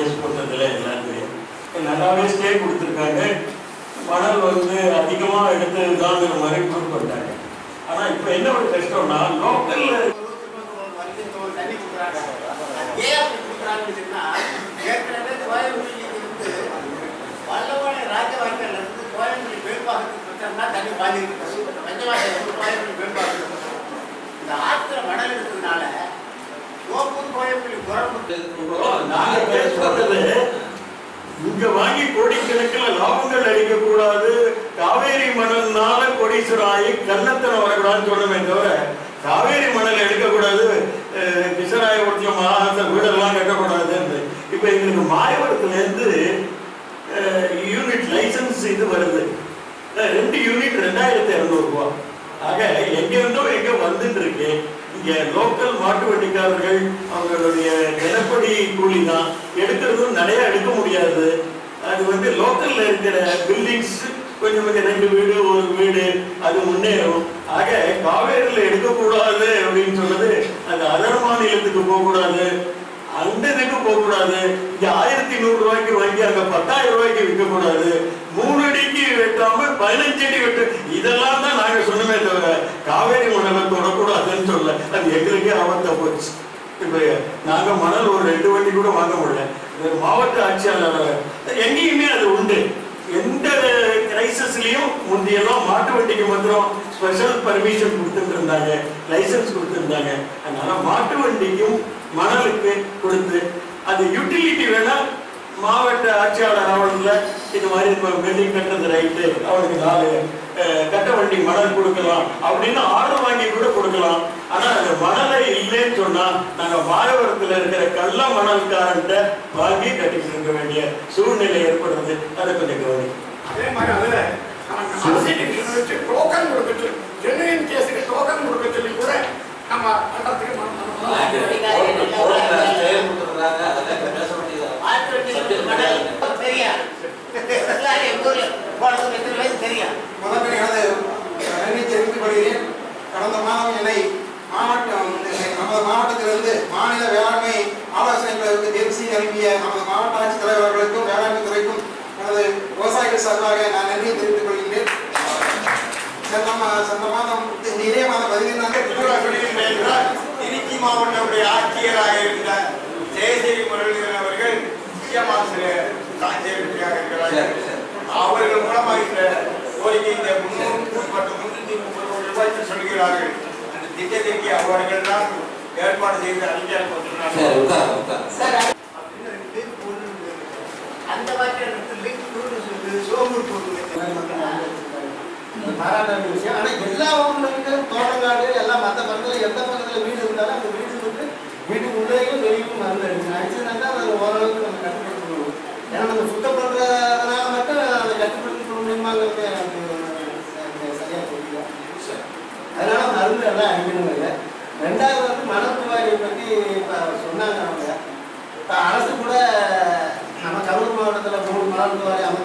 Case போட்டதில்லை எல்லாருமே. நல்லாவே stay கொடுத்துருக்காங்க. மணல் வந்து அதிகமாக எடுத்து இதாங்கிற மாதிரி ப்ரூவ் பண்ணிட்டாங்க ஆனால் இப்போ என்ன ஒரு கஷ்டம்னா லோக்கலில் ஏற்கனவே கோயம்புத்தூர் வந்து வல்லவாணி ராஜவாக்கில் இருந்து கோயம்புத்தூர் வேட்பாளருக்கு பார்த்தோம்னா தண்ணி பாதிக்கிறது கொஞ்சமாக கோயம்புத்தூர் வேட்பாளருக்கு இந்த ஆத்திர மணல் இருக்கிறதுனால நாங்க பேசுறது இங்க வாங்கி கோடிக்கணக்கில் லாபங்கள் அடிக்க கூடாது காவேரி மணல்னால கொடீஸ்வரம் ஆகி கள்ளத்தனம் வரக்கூடாதுன்னு சொல்லணுமே தவிர காவேரி மணல் எடுக்கக்கூடாது. அஹ், கிருஷ்ணராயபுரத்துல மகாச வீடெல்லாம் கட்டக்கூடாதுன்னு. இப்ப எங்களுக்கு மாயவரத்துல இருந்து யூனிட் லைசன்ஸ் இது வருது. ரெண்டு யூனிட் ரெண்டாயிரத்தி இரநூறு ரூபாய் ஆக எங்க இருந்தோ எங்க வந்துட்டு இருக்கு இங்க லோக்கல் மாட்டு வண்டிக்காரர்கள் அவங்களுடைய நிலப்படி கூலி தான் எடுக்கிறதும் நிறையா எடுக்க முடியாது. அது வந்து லோக்கல்ல இருக்கிற பில்டிங்ஸ் கொஞ்சம் கொஞ்சம் ரெண்டு வீடு ஒரு வீடு அது முன்னேறும். ஆக காவேரியில் எடுக்கக்கூடாது அப்படின்னு சொன்னது அது அதர் மாநிலத்துக்கு போகக்கூடாது. அந்த இதுக்கு போகக்கூடாது. இங்க ஆயிரத்தி நூறு ரூபாய்க்கு வாங்கி அங்க பத்தாயிரம் ரூபாய்க்கு விற்கக்கூடாது. மூணு அடிக்கு வெட்டாம பதினஞ்சு அடி வெட்டு. இதெல்லாம் தான் நாங்க சொன்னமே தவிர காவேரி மணலை தொடக்கூடாது அது எங்களுக்கே ஆபத்தா போச்சு. இப்போ நாங்க மணல் ஒரு ரெண்டு வண்டி கூட வாங்க முடியல. மாவட்ட ஆட்சியாளர் எங்கேயுமே அது உண்டு. எந்த கிரைசஸ்லையும் முந்தையெல்லாம் மாட்டு வண்டிக்கு மாத்திரம் ஸ்பெஷல் பர்மிஷன் கொடுத்துருந்தாங்க லைசன்ஸ் கொடுத்துருந்தாங்க. அதனால மாட்டு வண்டிக்கும் மணலுக்கு கொடுத்து அது யூட்டிலிட்டி வேணா மாவட்ட ஆட்சியாளர் மாதிரி பில்டிங் கட்டுறது ரைட்டு அவனுக்கு நாலு கட்ட வண்டி மணல் கொடுக்கலாம். அப்படின்னு ஆர்டர் வாங்கி கூட கொடுக்கலாம். ஆனா அது மணலை இல்லைன்னு சொன்னா நாங்க மாயவரத்துல இருக்கிற கள்ள மணல்காரன்ட்ட வாங்கி கட்டிட்டு இருக்க வேண்டிய சூழ்நிலை ஏற்படுறது. அதை கொஞ்சம் கவனி அதே மாதிரி அதுல என்னை மாவட்டம் நமது மாவட்டத்திலிருந்து மாநில வேளாண்மை ஆலோசனைகளுக்கு தேர்ச்சி அனுப்பிய நமது மாவட்ட ஆட்சித்தலைவர் அவர்களுக்கும் வேளாண்மை துறைக்கும் எனது விவசாயிகள் சார்பாக நான் நன்றி தெரிவித்துக் கொள்கின்றேன். சென்ற சென்ற மாதம் இதே மாதம் பதினைந்தாம் திருச்சி மாவட்டத்துடைய ஆட்சியராக இருந்த ஜெயசேரி முரளிதரன் அவர்கள் சரி. அவர்கள் மூலமாக இந்த கோரிக்கை இந்த முன்னூறு மற்றும் முன்னூத்தி முப்பது ரூபாய்க்கு சொல்கிறார்கள் அவர்கள் தான் ஏற்பாடு செய்து அறிஞர் அந்த மாதிரி போட்டு பாராட்டாத விஷயம். ஆனா எல்லா ஊர்லயும் தோட்டங்காடு எல்லாம் மத்த பக்கத்துல எந்த பக்கத்துல வீடு இருந்தாலும் அந்த வீடு விட்டு வீட்டுக்கு உள்ளேயும் வெளியும் மருந்து அடிச்சு அடிச்சதுனால அதை ஓரளவுக்கு நம்ம கட்டுப்படுத்த முடியும் ஏன்னா நம்ம மருந்து எல்லாம் அடிக்கணும் இல்லை. ரெண்டாவது வந்து மனத்துவாரியை பற்றி இப்போ சொன்னாங்க அவங்க. இப்போ அரசு கூட நம்ம கரூர் மாவட்டத்தில் மூணு மணல் அமைச்சு